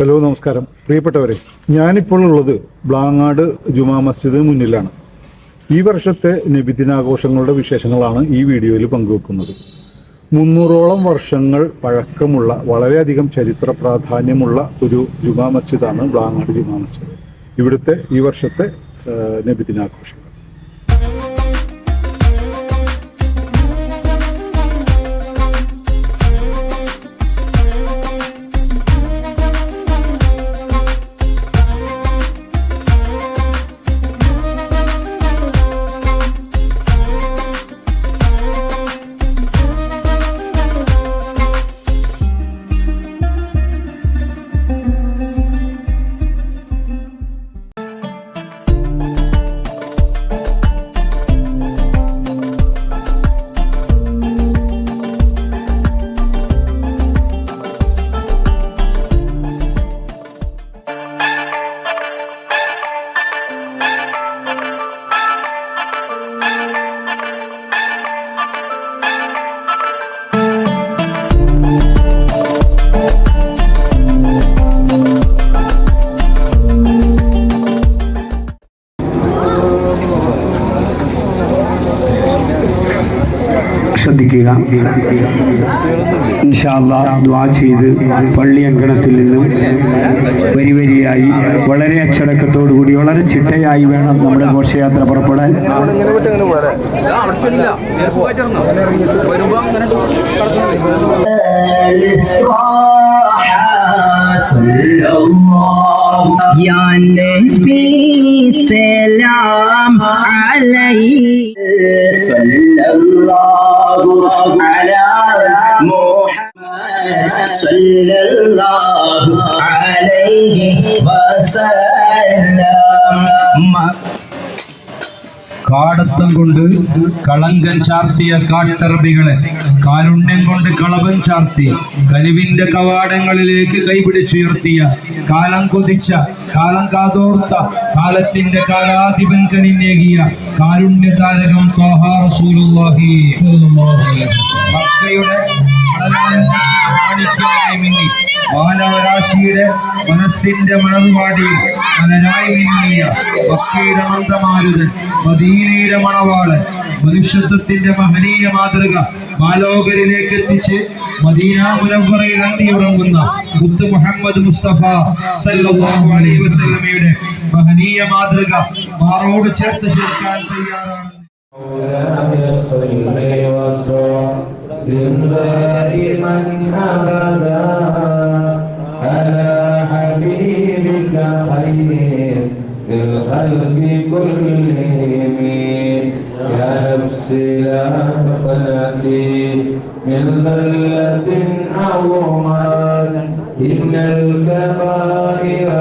Hello നമസ്കാരം. പ്രിയപ്പെട്ടവരെ ഞാനിപ്പോൾ ഉള്ളത് ബ്ലാങ്ങാട് ജുമാ മസ്ജിദ് മുന്നിലാണ്. ഈ വർഷത്തെ നബിദിനാഘോഷങ്ങളുടെ വിശേഷങ്ങളാണ് ഈ വീഡിയോയിൽ പങ്കുവെക്കുന്നത്. മുന്നൂറോളം വർഷങ്ങൾ പഴക്കമുള്ള വളരെയധികം ചരിത്ര പ്രാധാന്യമുള്ള ഒരു ജുമാ മസ്ജിദാണ് ബ്ലാങ്ങാട് ജുമാ മസ്ജിദ്. ഇവിടുത്തെ ഈ വർഷത്തെ നബിദിനാഘോഷം ശ്രദ്ധിക്കുക ഇൻഷാല്ലാ ദ്വാ ചെയ്ത് പള്ളി അങ്കണത്തിൽ നിന്നും വരി വരിയായി വളരെ അച്ചടക്കത്തോടു കൂടി വളരെ ചിട്ടയായി വേണം നമ്മുടെ ഘോഷയാത്ര പുറപ്പെടാൻ يا نبي سلام عليك صلى الله على കാടത്തം കൊണ്ട് കളങ്കൻ ചാർത്തിയ കാട്ടറബികളെ കാരുണ്യം കൊണ്ട് കളവൻ ചാർത്തി കനിവിന്റെ കവാടങ്ങളിലേക്ക് കൈപിടിച്ചുയർത്തിയ കാലം കൊതിച്ച കാലം കാതോർത്ത കാലത്തിന്റെ കാലാധിപൻ കനിന്നേകിയ കാരുണ്യ താരകം റസൂലുള്ളാഹി മക്കയുടെ മാനവരാശിയുടെ മനസ്സിന്റെ മണർവാടിയിൽ മനരായി മിന്നിയ മക്കയുടെ മന്ദമാരുതൻ മദീനയുടെ മണവാളൻ മനുഷ്യത്വത്തിന്റെ മഹനീയ മാതൃക മാലോകരിലേക്ക് എത്തിച്ച് മദീന മുനവറയിൽ അന്തിയുറങ്ങുന്ന മുത്ത് മുഹമ്മദ് മുസ്തഫ സല്ലല്ലാഹു അലൈഹി വസല്ലമയുടെ മഹനീയ മാതൃക മാറോട് ചേർത്ത് ചേർക്കാൻ തയ്യാറാണ് دائما أبدا لا تقلقي من ذلة عظمت إن الكبائر